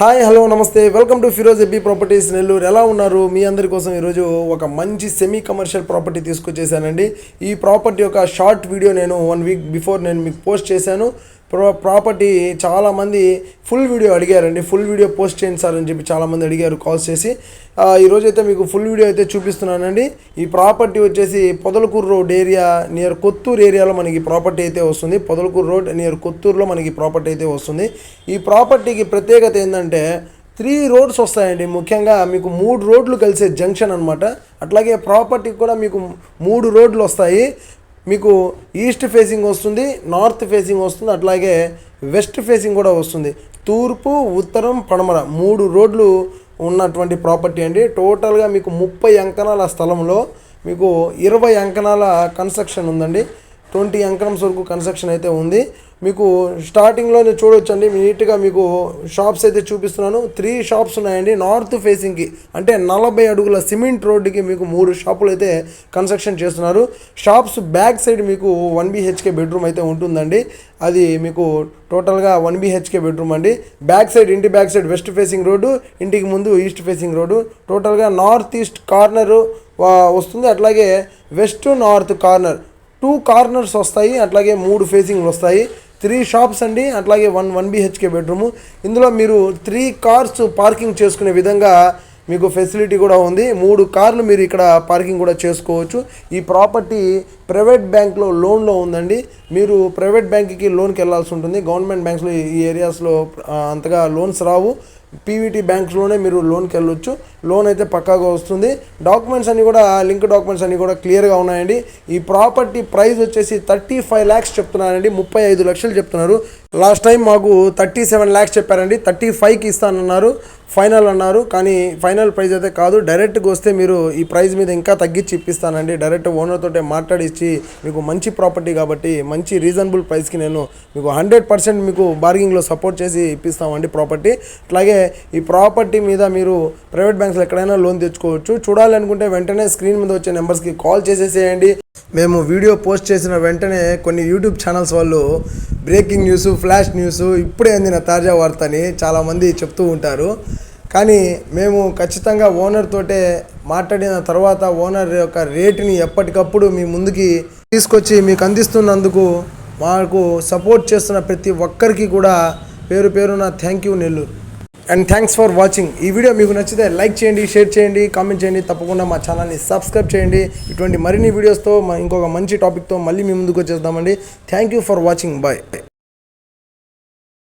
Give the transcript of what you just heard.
Hi hello నమస్తే. Welcome to Firoz ఎబ్బీ properties Nellore. ఎలా ఉన్నారు? మీ అందరి కోసం ఈరోజు ఒక మంచి సెమీ కమర్షియల్ ప్రాపర్టీ తీసుకొచ్చేసానండి. ఈ ప్రాపర్టీ యొక్క షార్ట్ వీడియో నేను వన్ వీక్ బిఫోర్ నేను మీకు పోస్ట్ చేశాను. ప్రాపర్టీ చాలామంది ఫుల్ వీడియో అడిగారండి. ఫుల్ వీడియో పోస్ట్ చేయండి సార్ అని చెప్పి చాలామంది అడిగారు కాల్స్ చేసి. ఆ, ఈరోజు అయితే మీకు ఫుల్ వీడియో అయితే చూపిస్తున్నానండి. ఈ ప్రాపర్టీ వచ్చేసి Podalakur road area near Kothur ఏరియాలో మనకి ప్రాపర్టీ అయితే వస్తుంది. పొదలకూరు రోడ్ నియర్ కొత్తూరులో మనకి ప్రాపర్టీ అయితే వస్తుంది. ఈ ప్రాపర్టీకి ప్రత్యేకత ఏంటంటే త్రీ రోడ్స్ వస్తాయండి. ముఖ్యంగా మీకు మూడు రోడ్లు కలిసే జంక్షన్ అనమాట అట్లాగే ప్రాపర్టీకి కూడా మీకు మూడు రోడ్లు వస్తాయి. మీకు ఈస్ట్ ఫేసింగ్ వస్తుంది నార్త్ ఫేసింగ్ వస్తుంది అట్లాగే వెస్ట్ ఫేసింగ్ కూడా వస్తుంది. తూర్పు ఉత్తరం పడమర మూడు రోడ్లు ఉన్నటువంటి ప్రాపర్టీ అండి. టోటల్గా మీకు ముప్పై అంకణాల స్థలంలో మీకు ఇరవై అంకణాల కన్స్ట్రక్షన్ ఉందండి. ట్వంటీ ఎంకరమ్స్ వరకు కన్స్ట్రక్షన్ అయితే ఉంది. మీకు స్టార్టింగ్లోనే చూడొచ్చండి. నీట్గా మీకు షాప్స్ అయితే చూపిస్తున్నాను. త్రీ షాప్స్ ఉన్నాయండి. నార్త్ ఫేసింగ్కి అంటే నలభై అడుగుల సిమెంట్ రోడ్డుకి మీకు మూడు షాపులు అయితే కన్స్ట్రక్షన్ చేస్తున్నారు. షాప్స్ బ్యాక్ సైడ్ మీకు వన్ బీహెచ్కే బెడ్రూమ్ అయితే ఉంటుందండి. అది మీకు టోటల్గా వన్ బీహెచ్కే బెడ్రూమ్ అండి. బ్యాక్ సైడ్ ఇంటి back side west facing road ఇంటికి ముందు ఈస్ట్ ఫేసింగ్ రోడ్డు. టోటల్గా నార్త్ ఈస్ట్ కార్నరు వస్తుంది. అట్లాగే west north corner. Two corners వస్తాయి అట్లాగే మూడు ఫేసింగ్లు వస్తాయి. త్రీ షాప్స్ అండి అట్లాగే వన్ వన్ బిహెచ్కే బెడ్రూము. ఇందులో మీరు త్రీ కార్స్ పార్కింగ్ చేసుకునే విధంగా మీకు ఫెసిలిటీ కూడా ఉంది. మూడు కార్లు మీరు ఇక్కడ పార్కింగ్ కూడా చేసుకోవచ్చు. ఈ ప్రాపర్టీ ప్రైవేట్ బ్యాంక్లో లోన్లో ఉందండి. మీరు ప్రైవేట్ బ్యాంక్కి లోన్కి వెళ్ళాల్సి ఉంటుంది. గవర్నమెంట్ బ్యాంక్స్లో ఈ ఏరియాస్లో అంతగా లోన్స్ రావు. పీవీటీ బ్యాంక్స్లోనే మీరు లోన్కి వెళ్ళొచ్చు. లోన్ అయితే పక్కాగా వస్తుంది. డాక్యుమెంట్స్ అన్నీ కూడా లింక్ డాక్యుమెంట్స్ అన్నీ కూడా క్లియర్గా ఉన్నాయండి. ఈ ప్రాపర్టీ ప్రైస్ వచ్చేసి థర్టీ ఫైవ్ ల్యాక్స్ చెప్తున్నారండి. ముప్పై ఐదు లక్షలు చెప్తున్నారు. లాస్ట్ టైం మాకు థర్టీ సెవెన్ ల్యాక్స్ చెప్పారండి. థర్టీ ఫైవ్కి ఇస్తానన్నారు. ఫైనల్ అన్నారు. కానీ ఫైనల్ ప్రైస్ అయితే కాదు. డైరెక్ట్గా వస్తే మీరు ఈ ప్రైస్ మీద ఇంకా తగ్గించి ఇప్పిస్తానండి. డైరెక్ట్ ఓనర్ తోటే మాట్లాడిచ్చి మీకు మంచి ప్రాపర్టీ కాబట్టి మంచి రీజనబుల్ ప్రైస్కి నేను మీకు హండ్రెడ్ పర్సెంట్ మీకు బార్గింగ్లో సపోర్ట్ చేసి ఇప్పిస్తామండి ప్రాపర్టీ. అట్లాగే ఈ ప్రాపర్టీ మీద మీరు ప్రైవేట్ బ్యాంక్స్లో ఎక్కడైనా లోన్ తెచ్చుకోవచ్చు. చూడాలనుకుంటే వెంటనే స్క్రీన్ మీద వచ్చే నెంబర్స్కి కాల్ చేసేసేయండి. మేము వీడియో పోస్ట్ చేసిన వెంటనే కొన్ని యూట్యూబ్ ఛానల్స్ వాళ్ళు బ్రేకింగ్ న్యూస్ ఫ్లాష్ న్యూస్ ఇప్పుడే అందిన తాజా వార్త అని చాలామంది చెప్తూ ఉంటారు. కానీ మేము ఖచ్చితంగా ఓనర్ తోటే మాట్లాడిన తర్వాత ఓనర్ యొక్క రేటుని ఎప్పటికప్పుడు మీ ముందుకి తీసుకొచ్చి మీకు అందిస్తున్నందుకు మాకు సపోర్ట్ చేస్తున్న ప్రతి ఒక్కరికి కూడా పేరు పేరున thank you Nellore. And thanks for watching ఈ వీడియో మీకు నచ్చితే లైక్ చేయండి షేర్ చేయండి కామెంట్ చేయండి. తప్పకుండా మా ఛానల్ని సబ్స్క్రైబ్ చేయండి. ఇటువంటి మరిన్ని వీడియోస్తో మా ఇంకొక మంచి టాపిక్తో మళ్ళీ మీ ముందుకు వచ్చేద్దామండి. Thank you for watching bye